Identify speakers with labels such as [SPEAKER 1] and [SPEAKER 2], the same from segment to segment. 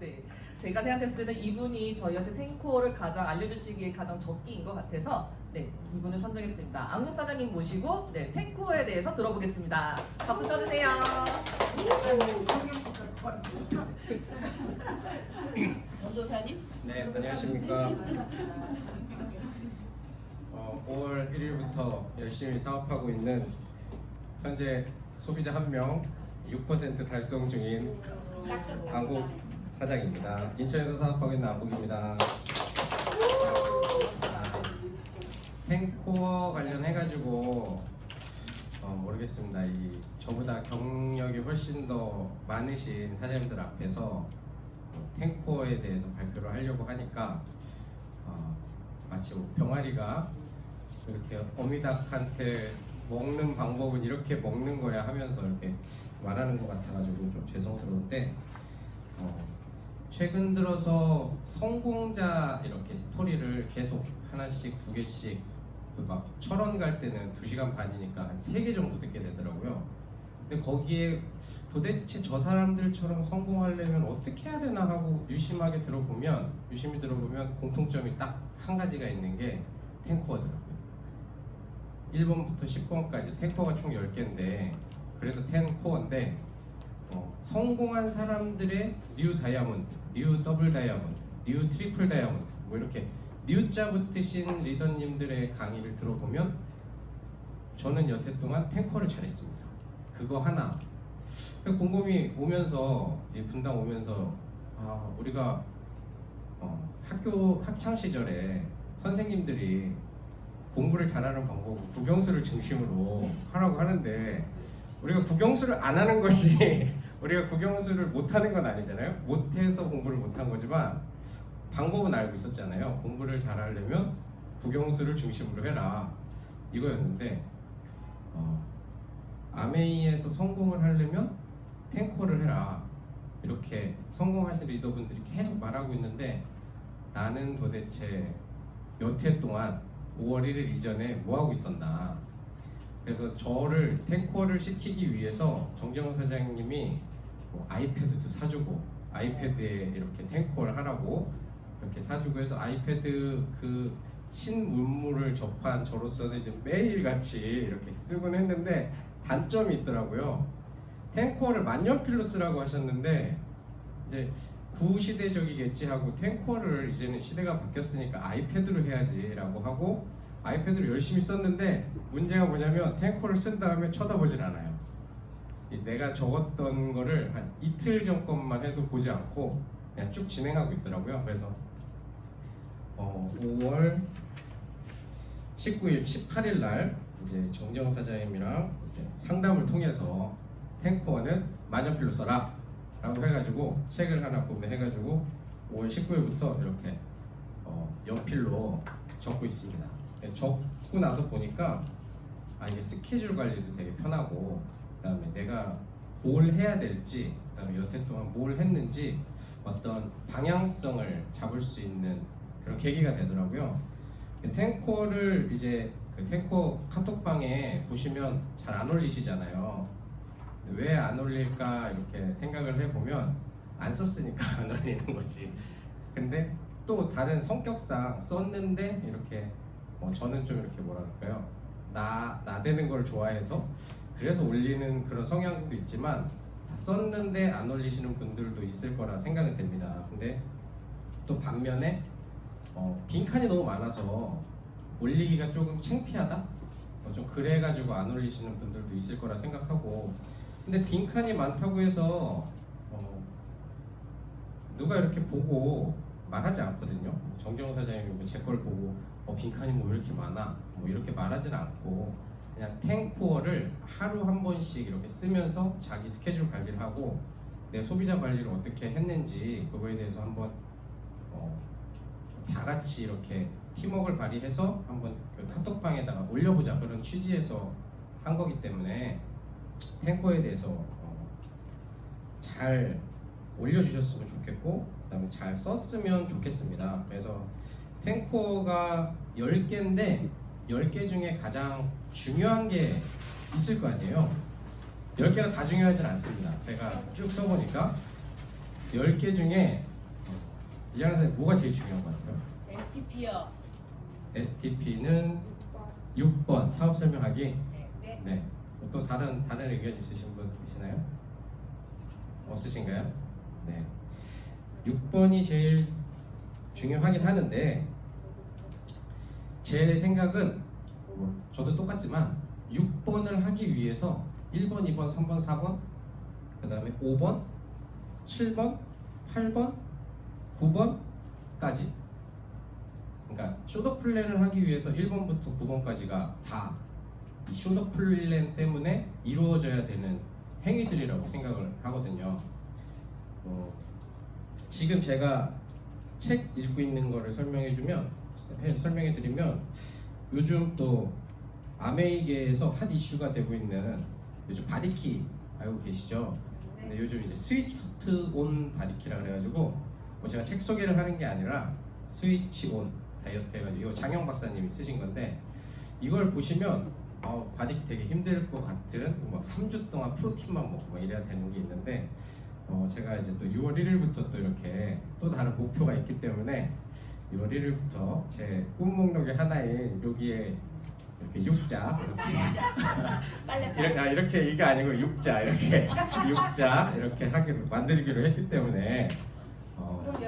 [SPEAKER 1] 네. 제가 생각했을 때는 이분이 저희한테 탱코를 가장 알려주시기에 가장 적기인 것 같아서 네 이분을 선정했습니다. 안국 사장님 모시고 네 탱코에 대해서 들어보겠습니다. 박수 쳐주세요. 전도사님.
[SPEAKER 2] 네, 안녕하십니까. 어, 5월 1일부터 열심히 사업하고 있는 현재 소비자 한명6% 달성 중인 안국 사장입니다. 인천에서 사업하고 있는 안국입니다. 탱코어 관련해가지고 어, 모르겠습니다. 이 저보다 경력이 훨씬 더 많으신 사장님들 앞에서 탱코어에 대해서 발표를 하려고 하니까 어, 마치 뭐 병아리가 이렇게 어미닭한테 먹는 방법은 이렇게 먹는 거야 하면서 이렇게 말하는 것 같아가지고 좀 죄송스러운데 어, 최근 들어서 성공자 이렇게 스토리를 계속 하나씩 두 개씩 그막 철원 갈 때는 두 시간 반이니까 한세개 정도 듣게 되더라고요. 근데 거기에 도대체 저 사람들처럼 성공하려면 어떻게 해야 되나 하고 유심하게 들어보면 유심히 들어보면 공통점이 딱 한 가지가 있는 게 탱코어더라고요. 1번부터 10번까지 탱코어가 총 10개인데 그래서 탱코어인데 어, 성공한 사람들의 뉴 다이아몬드, 뉴 더블 다이아몬드, 뉴 트리플 다이아몬드 뭐 이렇게 뉴자 붙으신 리더님들의 강의를 들어보면 저는 여태 동안 탱커를 잘했습니다. 그거 하나. 그 곰곰이 오면서 이 분당 오면서 아 우리가 어, 학교 학창 시절에 선생님들이 공부를 잘하는 방법은 국영수를 중심으로 하라고 하는데 우리가 국영수를 안 하는 것이 우리가 국영수를 못하는 건 아니잖아요. 못해서 공부를 못한 거지만 방법은 알고 있었잖아요. 공부를 잘하려면 국영수를 중심으로 해라 이거였는데 어, 아메이에서 성공을 하려면 탱커를 해라 이렇게 성공하신 리더분들이 계속 말하고 있는데 나는 도대체 몇해 동안 5월 1일 이전에 뭐 하고 있었나 그래서 저를 탱커를 시키기 위해서 정재원 사장님이 뭐 아이패드도 사주고 아이패드에 이렇게 탱커를 하라고 이렇게 사주고 해서 아이패드 그 신문물을 접한 저로서는 이제 매일 같이 이렇게 쓰곤 했는데 단점이 있더라고요. 탱커를 만년필로 쓰라고 하셨는데 이제 구시대적이겠지 하고 탱커를 이제는 시대가 바뀌었으니까 아이패드로 해야지라고 하고 아이패드로 열심히 썼는데 문제가 뭐냐면 탱커를 쓴 다음에 쳐다보질 않아요. 이 내가 적었던 거를 한 이틀 전 것만 해도 보지 않고 그냥 쭉 진행하고 있더라고요. 그래서 어, 5월 19일, 18일 날 이제 정정 사장님이랑 이제 상담을 통해서 탱커는 만년필로 써라 라고 해가지고 책을 하나 구매해가지고 5월 19일부터 이렇게 어, 연필로 적고 있습니다. 네, 적고 나서 보니까 아 이게 스케줄 관리도 되게 편하고 그다음에 내가 뭘 해야 될지 그다음에 여태 동안 뭘 했는지 어떤 방향성을 잡을 수 있는 그런 계기가 되더라고요. 그 탱코를 이제 그 탱코 카톡방에 보시면 잘 안 올리시잖아요. 왜 안 올릴까 이렇게 생각을 해보면 안 썼으니까 안 올리는 거지. 근데 또 다른 성격상 썼는데 이렇게 뭐 저는 좀 이렇게 뭐랄까요 나 나대는 걸 좋아해서 그래서 올리는 그런 성향도 있지만 썼는데 안 올리시는 분들도 있을 거라 생각은 됩니다. 근데 또 반면에 어, 빈칸이 너무 많아서 올리기가 조금 창피하다? 어, 좀 그래가지고 안 올리시는 분들도 있을 거라 생각하고 근데 빈칸이 많다고 해서 어, 누가 이렇게 보고 말하지 않거든요. 정경 사장님이 뭐제걸 보고 어, 빈칸이 뭐왜 이렇게 많아? 뭐 이렇게 말하지는 않고 그냥 탱코어를 하루 한 번씩 이렇게 쓰면서 자기 스케줄 관리를 하고 내 소비자 관리를 어떻게 했는지 그거에 대해서 한번 어, 다 같이 이렇게 팀워크를 발휘해서 한번 그 카톡방에다가 올려보자 그런 취지에서 한 거기 때문에 탱커에 대해서 어, 잘 올려주셨으면 좋겠고 그다음에 잘 썼으면 좋겠습니다. 그래서 탱커가 10개인데 10개 중에 가장 중요한 게 있을 거 아니에요. 10개가 다 중요하진 않습니다. 제가 쭉 써보니까 10개 중에 이양 선생 뭐가 제일 중요한 것 같아요?
[SPEAKER 3] STP요.
[SPEAKER 2] STP는 6번 사업 설명하기.
[SPEAKER 3] 네. 네.
[SPEAKER 2] 네. 또 다른 다른 의견 있으신 분 계시나요? 없으신가요? 네. 6번이 제일 중요하긴 하는데 제 생각은 뭐 저도 똑같지만 6번을 하기 위해서 1번, 2번, 3번, 4번 그 다음에 5번, 7번, 8번, 9번까지 그러니까 쇼더 플랜을 하기 위해서 1번부터 9번까지가 다 이 쇼더 플랜 때문에 이루어져야 되는 행위들이라고 생각을 하거든요. 어, 지금 제가 책 읽고 있는 거를 설명해주면 해- 설명해드리면 요즘 또 아메이계에서 핫 이슈가 되고 있는 요즘 바디키 알고 계시죠? 근데 요즘 이제 스위트 온 바디키라 그래가지고 뭐 제가 책 소개를 하는 게 아니라 스위치 온 다이어트 해가지고 이거 장영 박사님이 쓰신 건데 이걸 보시면 어, 바디키 되게 힘들 것 같은 막 3주 동안 프로틴만 먹고 막 이래야 되는 게 있는데 어, 제가 이제 또 6월 1일부터 또 이렇게 또 다른 목표가 있기 때문에 6월 1일부터 제 꿈 목록의 하나인 여기에 이렇게 육자 이렇게 아, 이렇게 이게 아니고 육자 이렇게 육자 이렇게 하기로 만들기로 했기 때문에 어,
[SPEAKER 3] 그럼.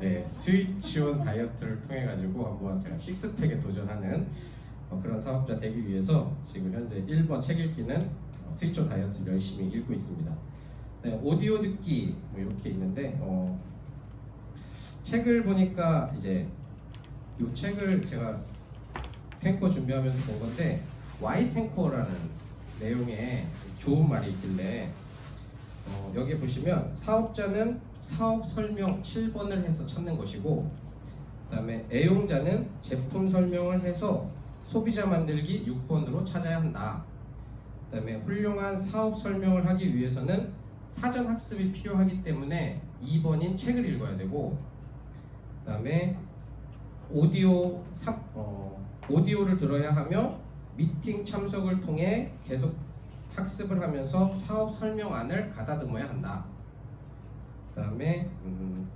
[SPEAKER 3] 네
[SPEAKER 2] 스위치온 다이어트를 통해 가지고 한번 제가 식스팩에 도전하는 어, 그런 사업자 되기 위해서 지금 현재 1번 책 읽기는 어, 스위치온 다이어트 를 열심히 읽고 있습니다. 네, 오디오 듣기 뭐 이렇게 있는데 어, 책을 보니까 이제 이 책을 제가 탱커 준비하면서 본 건데 와이 탱커라는 내용에 좋은 말이 있길래 어, 여기 보시면 사업자는 사업 설명 7번을 해서 찾는 것이고 그다음에 애용자는 제품 설명을 해서 소비자 만들기 6번으로 찾아야 한다. 그다음에 훌륭한 사업 설명을 하기 위해서는 사전 학습이 필요하기 때문에 2번인 책을 읽어야 되고 그다음에 오디오 사, 어, 오디오를 들어야 하며 미팅 참석을 통해 계속 학습을 하면서 사업 설명안을 가다듬어야 한다. 그다음에 음,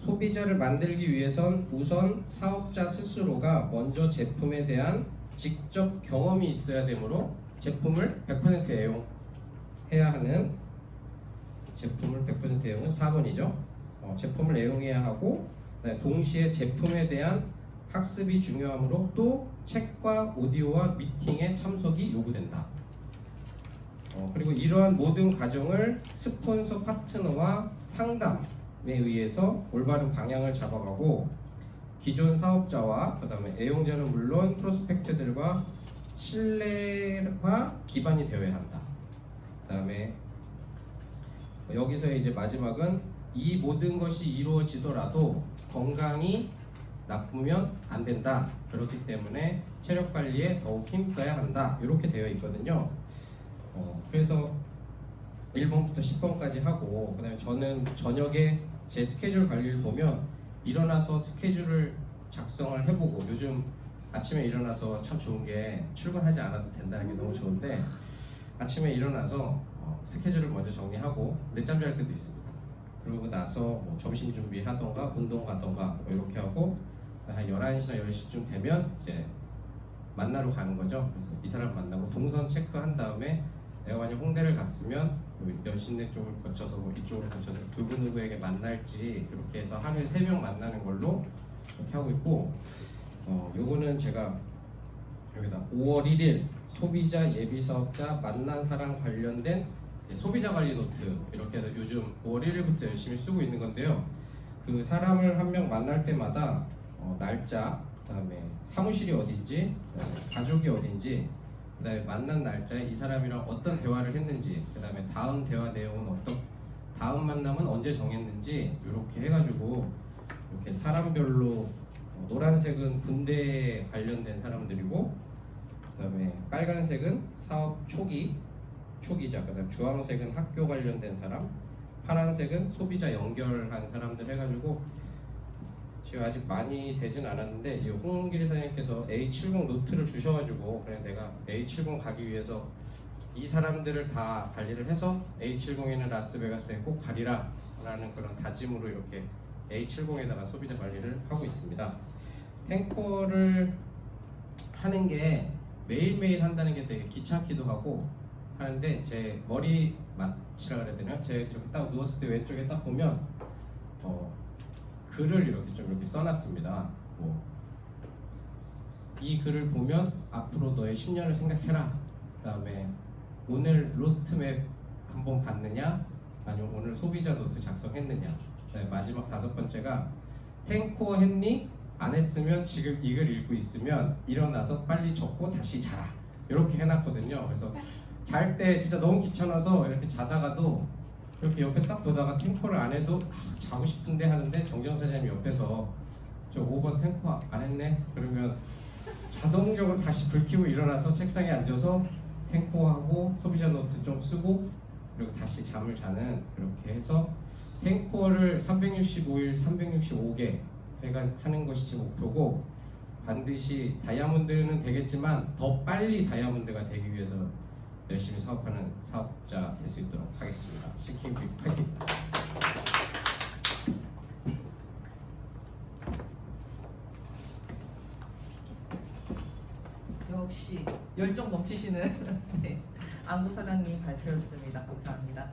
[SPEAKER 2] 소비자를 만들기 위해선 우선 사업자 스스로가 먼저 제품에 대한 직접 경험이 있어야 되므로 제품을 100% 애용해야 하는 제품을 100% 애용은 4번이죠. 어, 제품을 애용해야 하고 그다음에 동시에 제품에 대한 학습이 중요하므로 또 책과 오디오와 미팅에 참석이 요구된다. 어, 그리고 이러한 모든 과정을 스폰서 파트너와 상담에 의해서 올바른 방향을 잡아가고 기존 사업자와 그다음에 애용자는 물론 프로스펙트들과 신뢰가 기반이 되어야 한다. 그다음에 여기서 이제 마지막은 이 모든 것이 이루어지더라도 건강이 나쁘면 안 된다. 그렇기 때문에 체력 관리에 더욱 힘써야 한다. 이렇게 되어 있거든요. 어, 그래서 1번부터 10번까지 하고 그다음에 저는 저녁에 제 스케줄 관리를 보면 일어나서 스케줄을 작성을 해보고 요즘 아침에 일어나서 참 좋은 게 출근하지 않아도 된다는 게 너무 좋은데 아침에 일어나서 어, 스케줄을 먼저 정리하고 늦잠 잘 때도 있습니다. 그러고 나서 뭐 점심 준비하던가 운동 가던가 뭐 이렇게 하고 한 11시나 10시쯤 되면 이제 만나러 가는 거죠. 그래서 이 사람 만나고 동선 체크한 다음에 내가 만약 홍대를 갔으면 뭐 연신내 쪽을 거쳐서 뭐 이쪽으로 거쳐서 누구 누구에게 만날지 이렇게 해서 하루에 세 명 만나는 걸로 이렇게 하고 있고 어 요거는 제가 여기다 5월 1일 소비자 예비 사업자 만난 사람 관련된 소비자 관리 노트 이렇게 요즘 5월 1일부터 열심히 쓰고 있는 건데요. 그 사람을 한 명 만날 때마다 어, 날짜, 그다음에 사무실이 어딘지, 가족이 어딘지, 그다음에 만난 날짜에 이 사람이랑 어떤 대화를 했는지, 그다음에 다음 대화 내용은 어떤, 다음 만남은 언제 정했는지 이렇게 해가지고 이렇게 사람별로 어, 노란색은 군대에 관련된 사람들이고, 그다음에 빨간색은 사업 초기 초기자, 그다음 주황색은 학교 관련된 사람, 파란색은 소비자 연결한 사람들 해가지고 지금 아직 많이 되진 않았는데 이 홍길이 사장님께서 A70 노트를 주셔가지고 그냥 내가 A70 가기 위해서 이 사람들을 다 관리를 해서 A70에는 라스베가스에 꼭 가리라 라는 그런 다짐으로 이렇게 A70에다가 소비자 관리를 하고 있습니다. 탱커를 하는 게 매일매일 한다는 게 되게 귀찮기도 하고 하는데 제 머리 맞추라 그래야 되나? 제 이렇게 딱 누웠을 때 왼쪽에 딱 보면 어, 글을 이렇게 좀 이렇게 써놨습니다. 뭐, 이 글을 보면 앞으로 너의 10년을 생각해라. 그다음에 오늘 로스트맵 한번 봤느냐? 아니면 오늘 소비자 노트 작성했느냐? 그다음에 마지막 다섯 번째가 탱코 했니? 안 했으면 지금 이 글 읽고 있으면 일어나서 빨리 적고 다시 자라. 이렇게 해놨거든요. 그래서 잘 때 진짜 너무 귀찮아서 이렇게 자다가도 이렇게 옆에 딱 보다가 탱커를 안 해도 아, 자고 싶은데 하는데 정정 사장님 옆에서 저 5번 탱커 안 했네? 그러면 자동적으로 다시 불 켜고 일어나서 책상에 앉아서 탱커하고 소비자 노트 좀 쓰고 그리고 다시 잠을 자는 그렇게 해서 탱커를 365일 365개 해가 하는 것이 제 목표고 반드시 다이아몬드는 되겠지만 더 빨리 다이아몬드가 되기 위해서 열심히 사업하는 사업자 될 수 있도록 하겠습니다. 시킹 빅 파이팅!
[SPEAKER 1] 역시 열정 넘치시는 네, 안구 사장님 발표였습니다. 감사합니다.